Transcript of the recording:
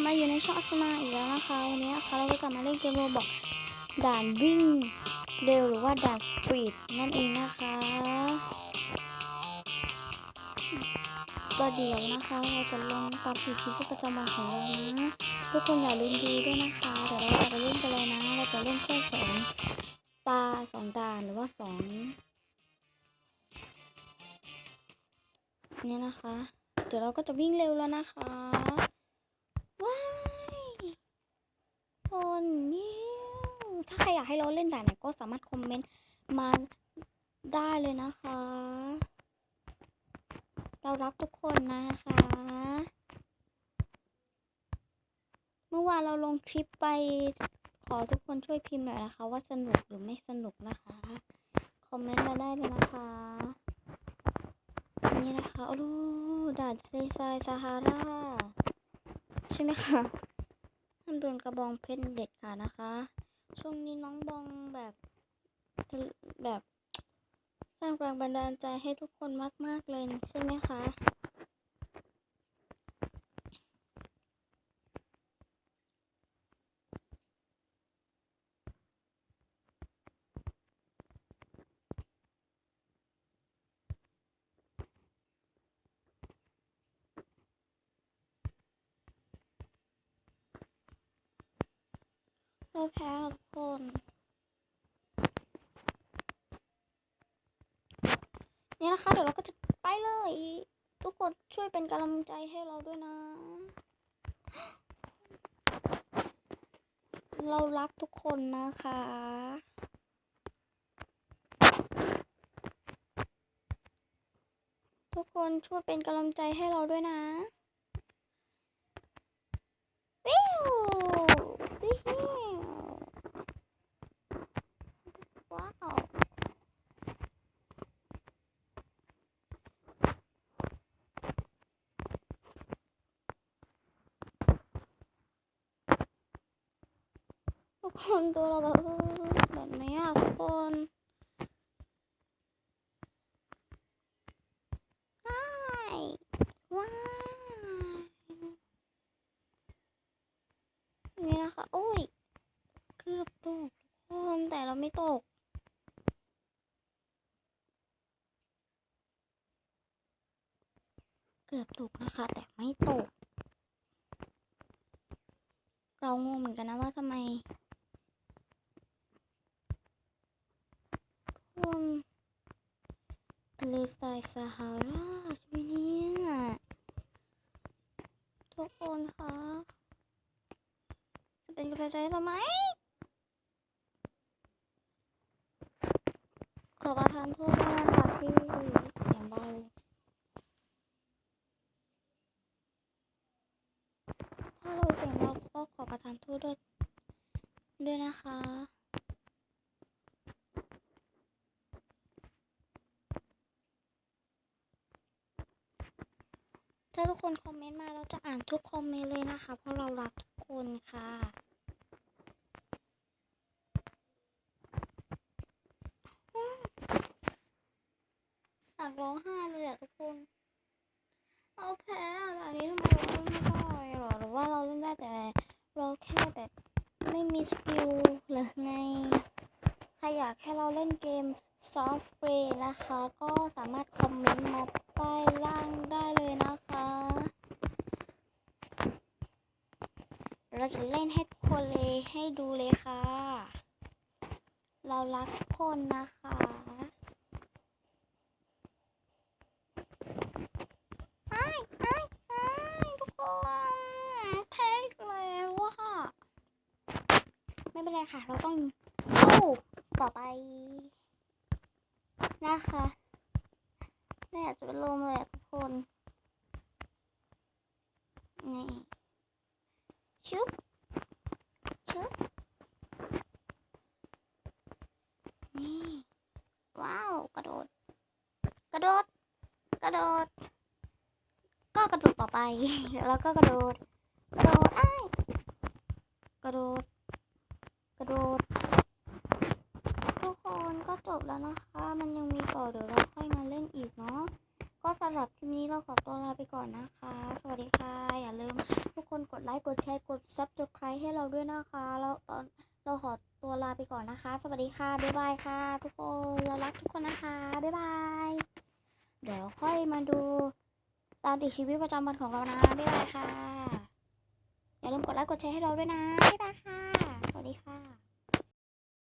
บมาอยู่ในช่องอัสนาอีกแล้วนะคะวันนี้นะคะเราก็จะมาเล่นเกมโรบอกด่านวิ่งเร็วหรือว่าด่านสปีดนั่นเองนะคะก็เดี๋ยวนะคะเราจะลงตามผิดชีวิตประจำวันของเรานะทุกคนอย่าลืมดูด้วยนะคะเดี๋ยวเราจะไปเล่นกันเลยนะเราจะเล่นแค่สองตาสองด่านหรือว่าสองเนี่ยนะคะ เดี๋ยวเราก็จะวิ่งเร็วแล้วนะคะ ว้ายคนเยี่ยมถ้าใครอยากให้เราเล่นด่านไหนก็สามารถคอมเมนต์มาได้เลยนะคะ เรารักทุกคนนะคะ เมื่อวานเราลงคลิปไปขอทุกคนช่วยพิมพ์หน่อยนะคะ ว่าสนุกหรือไม่สนุกนะคะ คอมเมนต์มาได้เลยนะคะนี่นะคะ โอ้ดูด่านทะเลทรายซาฮารา ใช่ไหมคะห้ามโดนกระบองเพชรเด็ดขาดนะคะ ช่วงนี้น้องบองแบบแบบสร้างแรงบันดาลใจให้ทุกคนมาก ๆ เลยใช่ไหมคะ เราแพ้ทุกคนนี่นะคะ เดี๋ยวเราก็จะไปเลย ทุกคนช่วยเป็นกำลังใจให้เราด้วยนะ เรารักทุกคนนะคะทุกคนช่วยเป็นกำลังใจให้เราด้วยนะ ปิ้วปิ้วว้าว ทุกคนตัวเราแบบแบบไหนอะทุกคนว้ายว้ายนี่นะคะโอ้ย เกือบตกทุกคนแต่เราไม่ตกเกือบตกนะคะ แต่ไม่ตก เรางงเหมือนกันนะว่าทำไม คุณทะเลทรายซาฮาราใช่ไหมเนี่ยทุกคนคะจะเป็นกำลังใจให้เราไหมขอประทานโทษด้วยนะคะที่เสียงเบาถ้าเราเสียงเบาก็ขอประทานโทษด้วยด้วยนะคะ ถ้าทุกคนคอมเมนต์มาเราจะอ่านทุกคอมเมนต์เลยนะคะ เพราะเรารักทุกคนค่ะ อยากร้องไห้เลยอะทุกคน เอาแพ้อะไรนี้ทำไมเราเล่นไม่ได้หรอ หรือว่าเราเล่นได้แต่เราแค่แบบไม่มีสกิลหรือไง ใครอยากให้เราเล่นเกมซอฟต์เ a ร์นะคะ ก็สามารถคอมเมนต์มา ใต้ล่างได้เลยนะคะ เราจะเล่นให้ทุกคนเลยให้ดูเลยค่ะ เรารักทุกคนนะคะไอ้ไอ้ไอ้ทุกคนแพ้แล้วค่ะ ไม่เป็นไรค่ะ เราต้องสู้ต่อไปนะคะ ไม่อยากจะเป็นลมเลยทุกคน นี่ ชุบ ชุบ นี่ ว้าว กระโดด กระโดด กระโดด ก็กระโดดต่อไป แล้วก็กระโดด กระโดดอ้ายกระโดด กระโดด บแล้วนะคะ มันยังมีต่อเดี๋ยวเราค่อยมาเล่นอีกเนาะ ก็สำหรับคลิปนี้เราขอตัวลาไปก่อนนะคะ สวัสดีค่ะ อย่าลืมทุกคนกดไลค์ กดแชร์ กด subscribe ให้เราด้วยนะคะ แล้วตอนเราขอตัวลาไปก่อนนะคะ สวัสดีค่ะ บ๊ายบายค่ะ ทุกคน เรารักทุกคนนะคะ บ๊ายบาย เดี๋ยวค่อยมาดูตามติดชีวิตประจำวันของเรานะ บ๊ายบายค่ะ อย่าลืมกดไลค์ กดแชร์ให้เราด้วยนะ บ๊ายบายค่ะ สวัสดีค่ะ